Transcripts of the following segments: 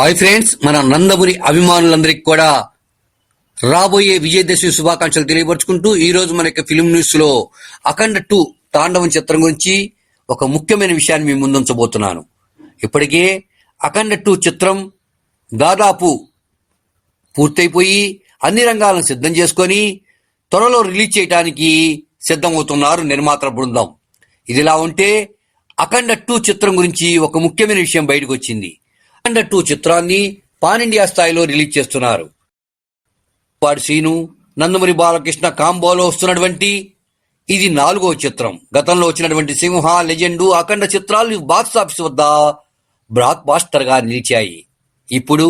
Hi friends మన నందమూరి అభిమానులందరికీ కూడా రాబోయే విజయదశమి శుభాకాంక్షలు తెలియపరుచుకుంటూ ఈ రోజు మన యొక్క ఫిలిం న్యూస్లో అఖండ టూ తాండవం చిత్రం గురించి ఒక ముఖ్యమైన విషయాన్ని మీ ముందుంచబోతున్నాను. ఇప్పటికే అఖండ టూ చిత్రం దాదాపు పూర్తయిపోయి అన్ని రంగాలను సిద్ధం చేసుకొని త్వరలో రిలీజ్ చేయడానికి సిద్ధమవుతున్నారు నిర్మాతల బృందం. ఇదిలా ఉంటే అఖండ టూ చిత్రం గురించి ఒక ముఖ్యమైన విషయం బయటకు వచ్చింది అఖండ టూ చిత్రాన్ని పాన్ ఇండియా స్థాయిలో రిలీజ్ చేస్తున్నారు. వాడి సీను నందమూరి బాలకృష్ణ కాంబోలో వస్తున్నటువంటి ఇది నాలుగో చిత్రం. గతంలో వచ్చినటువంటి సింహ లెజెండు అఖండ చిత్రాలు బాక్స్ ఆఫీస్ వద్ద బ్లాక్ బాస్టర్గా నిలిచాయి. ఇప్పుడు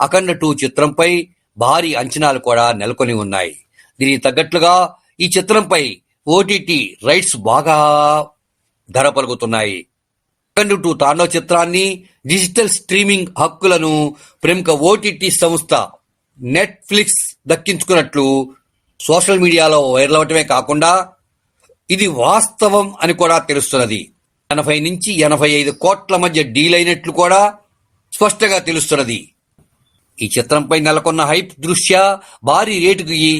అఖండ టూ చిత్రంపై భారీ అంచనాలు కూడా నెలకొని ఉన్నాయి. దీనికి తగ్గట్లుగా ఈ చిత్రంపై ఓటీటీ రైట్స్ బాగా ధర పలుకుతున్నాయి. సెకండ్ టూ తాండవ చిత్రాన్ని డిజిటల్ స్ట్రీమింగ్ హక్కులను ప్రముఖ ఓటీటీ సంస్థ నెట్ఫ్లిక్స్ దక్కించుకున్నట్లు సోషల్ మీడియాలో వైరల్ అవటమే కాకుండా ఇది వాస్తవం అని కూడా తెలుస్తున్నది. ఎనభై నుంచి ఎనభై ఐదు కోట్ల మధ్య డీల్ అయినట్లు కూడా స్పష్టంగా తెలుస్తున్నది. ఈ చిత్రంపై నెలకొన్న హైప్ దృష్ట్యా భారీ రేటుకి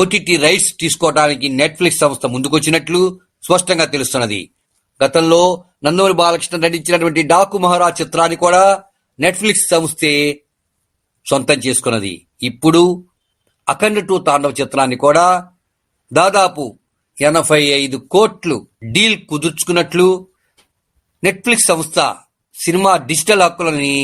ఓటీటీ రైట్స్ తీసుకోవడానికి నెట్ఫ్లిక్స్ సంస్థ ముందుకొచ్చినట్లు స్పష్టంగా తెలుస్తున్నది. గతంలో నందమూరి బాలకృష్ణ నటించినటువంటి డాకు మహారాజ్ చిత్రాన్ని కూడా నెట్ఫ్లిక్స్ సంస్థే సొంతం చేసుకున్నది. ఇప్పుడు అఖండ టూ తాండవ చిత్రాన్ని కూడా దాదాపు ఎనభై ఐదు కోట్లు డీల్ కుదుర్చుకున్నట్లు నెట్ఫ్లిక్స్ సంస్థ సినిమా డిజిటల్ హక్కులని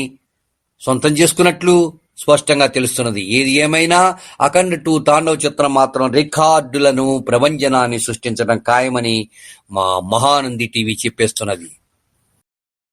సొంతం చేసుకున్నట్లు స్పష్టంగా తెలుస్తున్నది. ఏది ఏమైనా అఖండ్ టూ తాండవ చిత్రం మాత్రం రికార్డులను ప్రవంజనాన్ని సృష్టించడం ఖాయమని మా మహానంది టీవీ చెప్పేస్తున్నది.